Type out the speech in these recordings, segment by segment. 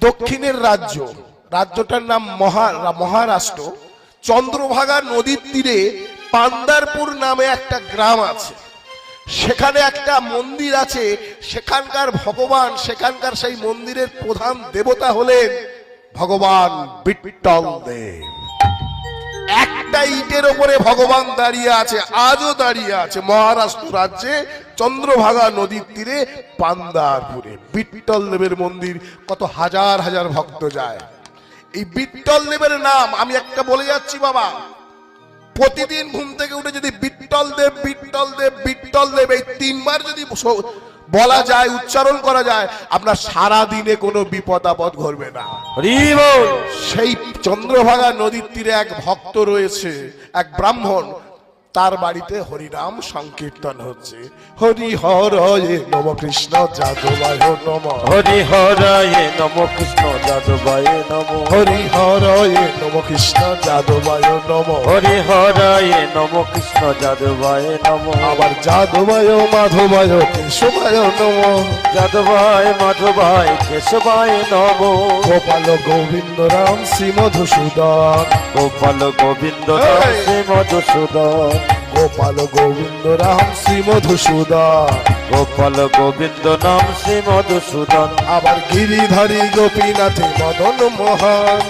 দক্ষিণের রাজ্য, রাজ্যটার নাম মহা, মহারাষ্ট্র। চন্দ্রভাগা নদীর তীরে পান্দারপুর নামে একটা গ্রাম আছে। সেখানে একটা মন্দির আছে। সেখানকার ভগবান, সেখানকার সেই মন্দিরের প্রধান দেবতা হলেন ভগবান বিট্টল দেব। একটা ইটের ওপরে ভগবান দাঁড়িয়ে আছে, আজও দাঁড়িয়ে আছে মহারাষ্ট্র রাজ্যে, চন্দ্রভাগা নদীর তীরে, পান্দারপুরে। বিট্টল দেবের মন্দির, কত হাজার হাজার ভক্ত যায়। এই বিট্টল দেবের নাম, আমি একটা বলে যাচ্ছি বাবা। প্রতিদিন ঘুম থেকে উঠে যদি বিট্টল দেব বিট্টল দেব বিট্টল দেব, এই তিনবার যদি বলা যায় উচ্চারণ করা যায় আপনার সারা দিনে কোনো বিপদ আপদ ঘটবে না। সেই চন্দ্রভাগা নদীর তীরে এক ভক্ত রয়েছে এক ব্রাহ্মণ। তার বাড়িতে হরিনাম সংকীর্তন হচ্ছে। হরি হরয়ে নম কৃষ্ণ যাদবায় নম। হরি হরায় নম কৃষ্ণ যাদবায় নম। হরি হরয়ে নম কৃষ্ণ যাদবায় নম। হরি হরায় নম কৃষ্ণ যাদবায় নম। আবার যাদবায় মাধবায় কেশবায় নম। যাদবায় মাধবায় কেশবায় নম। গোপাল গোবিন্দ রাম শ্রী মধুসূদন। গোপাল গোবিন্দ এই! শ্রী মধুসূদন। গোপাল গোবিন্দ রাম শ্রী মধুসূদন। গোপাল গোবিন্দ নাম শ্রী মধুসূদন। আবার গিরিধারী গোপীনাথে মদন মোহন।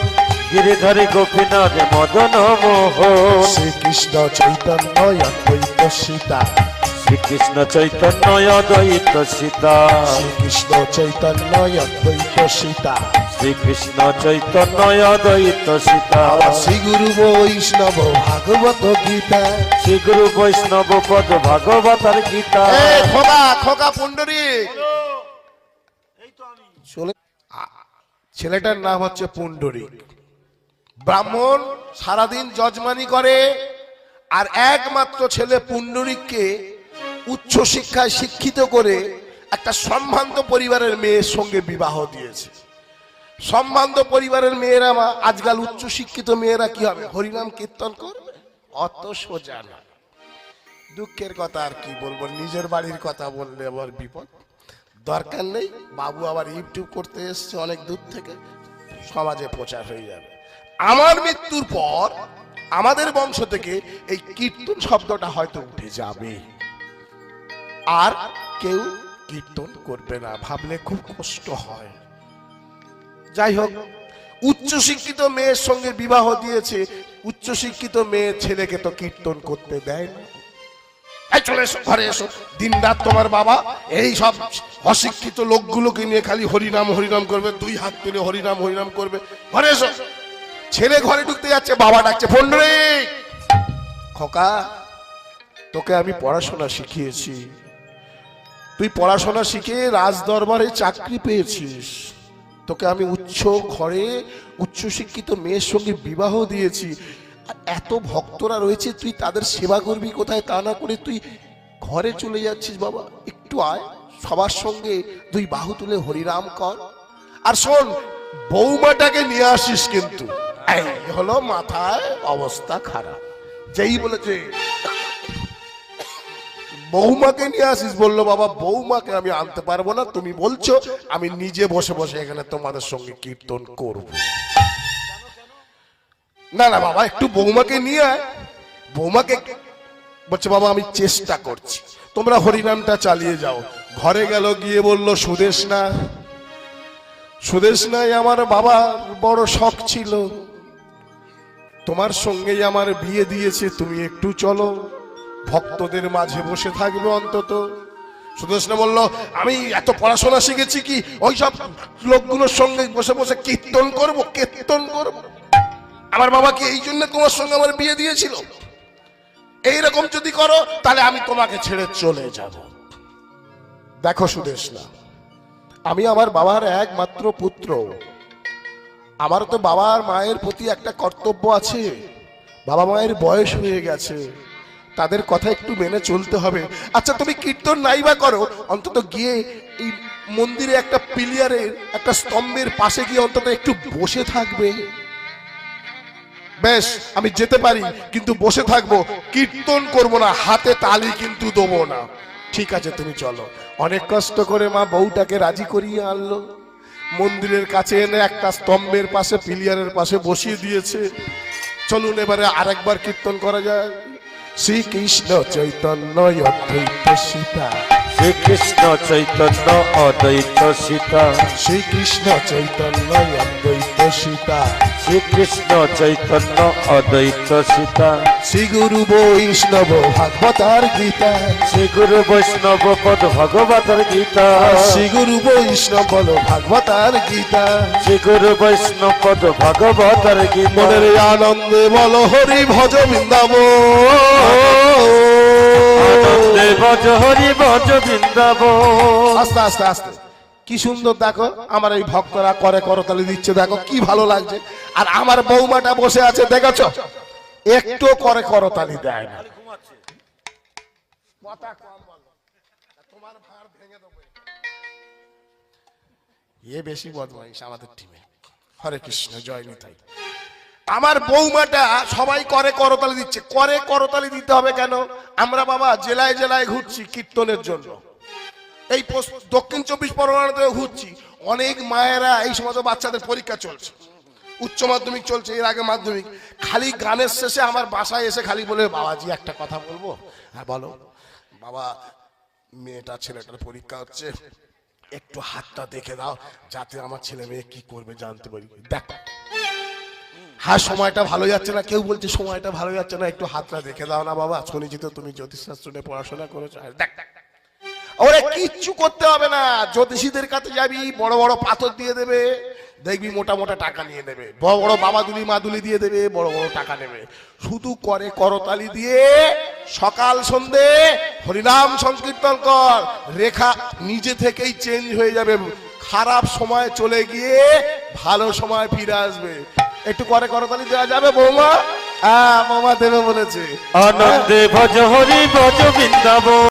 গিরিধারী গোপীনাথ মদন মোহন। শ্রীকৃষ্ণ চৈতন্য অদ্বৈত সীতা। শ্রীকৃষ্ণ চৈতন্য অদ্বৈত সীতা। শ্রীকৃষ্ণ চৈতন্য অদ্বৈত সীতা। শ্রীকৃষ্ণ চৈতন্য অদ্বৈত সীতা। শ্রী গুরু বৈষ্ণব ভাগবত গীতা। শ্রী গুরু বৈষ্ণব পদ ভাগবতার গীতা। খোকা খোকা পুণ্ডরী। চলে ছেলেটার নাম হচ্ছে পুণ্ডরিক ব্রাহ্মণ সারাদিন যজমানি করে আর একমাত্র ছেলে পুণ্ডরিককে উচ্চ শিক্ষায় শিক্ষিত করে একটা সম্ভ্রান্ত পরিবারের মেয়ের সঙ্গে বিবাহ দিয়েছে। সম্ভ্রান্ত পরিবারের মেয়েরা মা, আজকাল উচ্চ শিক্ষিত মেয়েরা কি হবে? হরিনাম কীর্তন করবে? অত সোজা না। দুঃখের কথা আর কি বলব? নিজের বাড়ির কথা বললে আবার বিপদ। দরকার নেই, বাবু আবার ইউটিউব করতে এসছে অনেক দূর থেকে, সমাজে প্রচার হয়ে যাবে। আমার মৃত্যুর পর আমাদের বংশ থেকে এই কীর্তন শব্দটা হয়তো উঠে যাবে। আর কেউ কীর্তন করবে না, ভাবলে খুব কষ্ট হয়। যাই হোক, উচ্চ শিক্ষিত মেয়ের সঙ্গে বিবাহ দিয়েছে, উচ্চ শিক্ষিত মেয়ের ছেলেকে তো কীর্তন করতে দেয় না। চলে এসো, ঘরে এসো। দিন রাত তোমার বাবা, এই সব অশিক্ষিত লোকগুলোকে নিয়ে খালি হরিনাম হরিনাম করবে, দুই হাত তুলে হরিনাম হরিনাম করবে। ঘরে এসো। ছেলে ঘরে ঢুকতে যাচ্ছে, বাবা ডাকছে, ফোন খোকা, তোকে আমি পড়াশোনা শিখিয়েছি। তুই পড়াশোনা শিখে রাজ দরবারে চাকরি পেয়েছিস। তোকে আমি উচ্চ ঘরে উচ্চ শিক্ষিত মেয়ের সঙ্গে বিবাহ দিয়েছি। এত ভক্তরা রয়েছে, তুই তাদের সেবা করবি কোথায় তা না করে তুই ঘরে চলে যাচ্ছিস বাবা। একটু আয়, সবার সঙ্গে দুই বাহু তুলে হরিরাম কর। আর শোন, বৌমাটাকে নিয়ে আসিস কিন্তু। হলো মাথায় অবস্থা খারাপ। যেই বলেছে বৌমাকে নিয়ে আসিস, বলল, বাবা, বৌমাকে আমি আনতে পারব না। তুমি বলছো, আমি নিজে বসে বসে এখানে তোমাদের সঙ্গে কীর্তন করব। না না, বাবা, একটু বৌমাকে নিয়ে আয়। বৌমাকে বলছে, বাবা, আমি চেষ্টা করছি। তোমরা হরিনামটা চালিয়ে যাও। ঘরে গেল, গিয়ে বলল সুদেশ না সুদেশ নাই আমার বাবা বড় শখ ছিল। তোমার সঙ্গেই আমার বিয়ে দিয়েছে, তুমি একটু চলো। ভক্তদের মাঝে বসে থাকবে অন্তত। সুদর্শন বলল, আমি এত পড়াশোনা শিখেছি কি? ওই সব লোকগুলোর সঙ্গে বসে বসে কীর্তন করব কীর্তন করব। আমার বাবা কি এই জন্য তোমার সঙ্গে আমার বিয়ে দিয়েছিল? এইরকম যদি করো, তাহলে আমি তোমাকে ছেড়ে চলে যাব। দেখো সুদেশ না আমি আমার বাবার একমাত্র পুত্র। আমার তো বাবার মায়ের প্রতি একটা কর্তব্য আছে। বাবা মায়ের বয়স হয়ে গেছে। তাদের কথা একটু মেনে চলতে হবে। আচ্ছা তুমি কীর্তন নাই বা করো। অন্তত গিয়ে এই মন্দিরে একটা পিলিয়ারের, একটা স্তম্ভের পাশে গিয়ে অন্তত একটু বসে থাকবে। বেশ, আমি যেতে পারি, কিন্তু বসে থাকব। কীর্তন করব না, হাতে তালি কিন্তু দেবো না। ঠিক আছে, তুমি চলো। অনেক কষ্ট করে মা বউটাকে রাজি করিয়ে আনলো। মন্দিরের কাছে এনে একটা স্তম্ভের পাশে, পিলিয়ারের পাশে বসিয়ে দিয়েছে। চলুন এবারে আরেকবার কীর্তন করা যায়। শ্রীকৃষ্ণ চৈতন্য অদ্বৈত সীতা। শ্রীকৃষ্ণ চৈতন্য অদ্বৈত সীতা। শ্রীকৃষ্ণ চৈতন্য অদ্বৈত সীতা। শ্রীকৃষ্ণ চৈতন্য অদ্বৈত সীতা। শ্রী গুরু বৈষ্ণব ভাগবতার গীতা। শ্রী গুরু বৈষ্ণব পদ ভগবতর গীতা। শ্রী গুরু বৈষ্ণব বলো ভাগবতার গীতা। শ্রী গুরু বৈষ্ণব পদ ভগবতর গীতা। মনের আনন্দে বলো হরি ভজ বৃন্দাব আস্তে আস্তে আস্তে। কি সুন্দর দেখো, আমার এই ভক্তরা করে করতালি দিচ্ছে, দেখো কি ভালো লাগছে। আর আমার বৌমাটা বসে আছে, দেখেছ? একটু করে করতালি দেয় না। এ বেশি বদমাইশ আমাদের টিমে হরে কৃষ্ণ, জয় নিতাই। আমার বৌমাটা সবাই করে করতালি দিচ্ছে। করে করতালি দিতে হবে কেন? আমরা বাবা জেলায় জেলায় ঘুরছি কীর্তনের জন্য। এই দক্ষিণ চব্বিশ পরগনাতে ঘুরছি। অনেক মায়েরা এই সময় বাচ্চাদের পরীক্ষা চলছে। উচ্চ মাধ্যমিক চলছে, এর আগে মাধ্যমিক। খালি গানের শেষে আমার বাসায় এসে খালি বলে, বাবাজি, একটা কথা বলব? হ্যাঁ বলো। বাবা, মেয়েটা, ছেলেটার পরীক্ষা হচ্ছে। একটু হাতটা দেখে দাও, যাতে আমার ছেলে মেয়ে কি করবে জানতে পারি। দেখো। হ্যাঁ সময়টা ভালো যাচ্ছে না। কেউ বলছে সময়টা ভালো যাচ্ছে না। একটু হাতটা দেখে দাও না বাবা। শুনেছি তো তুমি জ্যোতিষশাস্ত্র নিয়ে পড়াশোনা করেছ। দেখ। ওরে কিচ্ছু করতে হবে না। জ্যোতিষীদের কাছে যাবি, বড় বড় পাথর দিয়ে দেবে। দেখবি মোটা মোটা টাকা নিয়ে নেবে। বড় বড় বাবাদুলি মাদুলি দিয়ে দেবে, বড় বড় টাকা নেবে। শুধু করে করতালি দিয়ে সকাল, সন্ধে হরিনাম সংকীর্তন কর। রেখা নিজে থেকেই চেঞ্জ হয়ে যাবে। খারাপ সময় চলে গিয়ে ভালো সময় ফিরে আসবে। একটু করে করতালি দেওয়া যাবে, বৌমা? হ্যাঁ বৌমা দেবে বলেছে। আনন্দে ভজ হরি ভজ বৃন্দাব